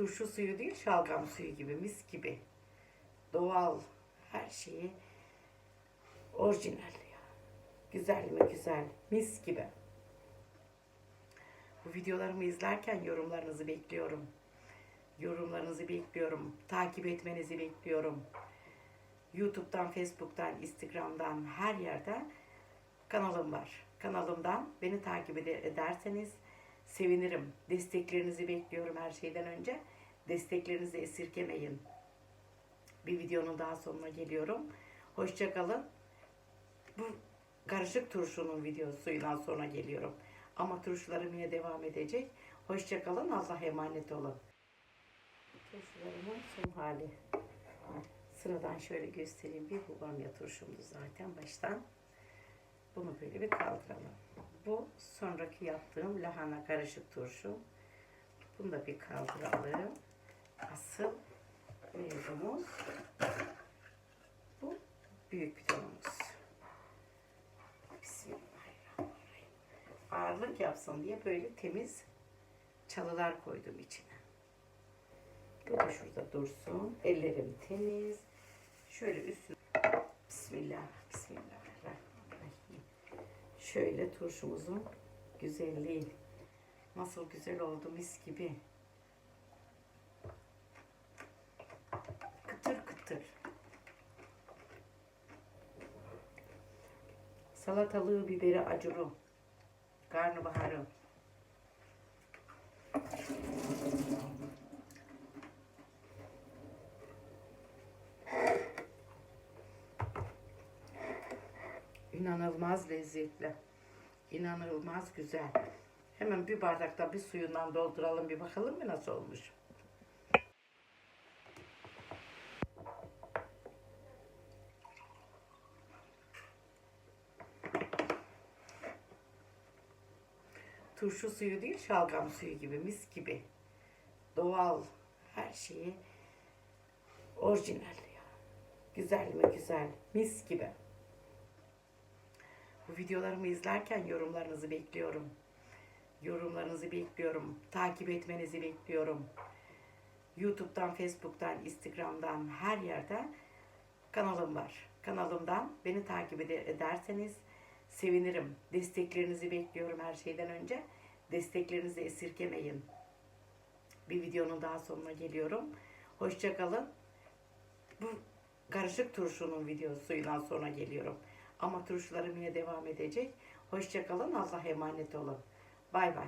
turşu suyu değil şalgam suyu gibi mis gibi. Doğal her şeyi orijinal ya. Güzel mi güzel mis gibi. Bu videolarımı izlerken yorumlarınızı bekliyorum. Yorumlarınızı bekliyorum. Takip etmenizi bekliyorum. YouTube'dan, Facebook'tan, Instagram'dan her yerden kanalım var. Kanalımdan beni takip ede- ederseniz sevinirim. Desteklerinizi bekliyorum her şeyden önce. Desteklerinizi esirgemeyin. Bir videonun daha sonuna geliyorum. Hoşçakalın. Bu karışık turşunun videosuyla sonra geliyorum. Ama turşularım yine devam edecek. Hoşçakalın. Allah'a emanet olun. Turşularımın son hali. Sıradan şöyle göstereyim. Bir bu bamya turşumdu zaten baştan. Bunu böyle bir kaldıralım. Bu sonraki yaptığım lahana karışık turşu. Bunu da bir kaldıralım. Asıl mevzumuz bu büyük bidonumuz. Bismillahirrahmanirrahim. Ağırlık yapsın diye böyle temiz çalılar koydum içine. Bu da şurada dursun. Ellerim temiz. Şöyle üstüne Bismillah, Bismillahirrahmanirrahim. Şöyle turşumuzun güzelliği. Nasıl güzel oldu mis gibi. Kıtır kıtır. Salatalığı, biberi, acuru. Karnabaharı. İnanılmaz lezzetli. İnanılmaz güzel. Hemen bir bardakta bir suyundan dolduralım bir bakalım mı nasıl olmuş. Turşu suyu değil şalgam suyu gibi mis gibi. Doğal her şeyi orijinal ya. Güzel mi güzel mis gibi. Bu videolarımı izlerken yorumlarınızı bekliyorum. Yorumlarınızı bekliyorum. Takip etmenizi bekliyorum. YouTube'dan, Facebook'tan, Instagram'dan her yerden kanalım var. Kanalımdan beni takip ede- ederseniz sevinirim. Desteklerinizi bekliyorum her şeyden önce. Desteklerinizi esirgemeyin. Bir videonun daha sonuna geliyorum. Hoşçakalın. Bu karışık turşunun videosuyla sonra geliyorum. Ama turşularım yine devam edecek. Hoşçakalın. Allah'a emanet olun. Bay bay.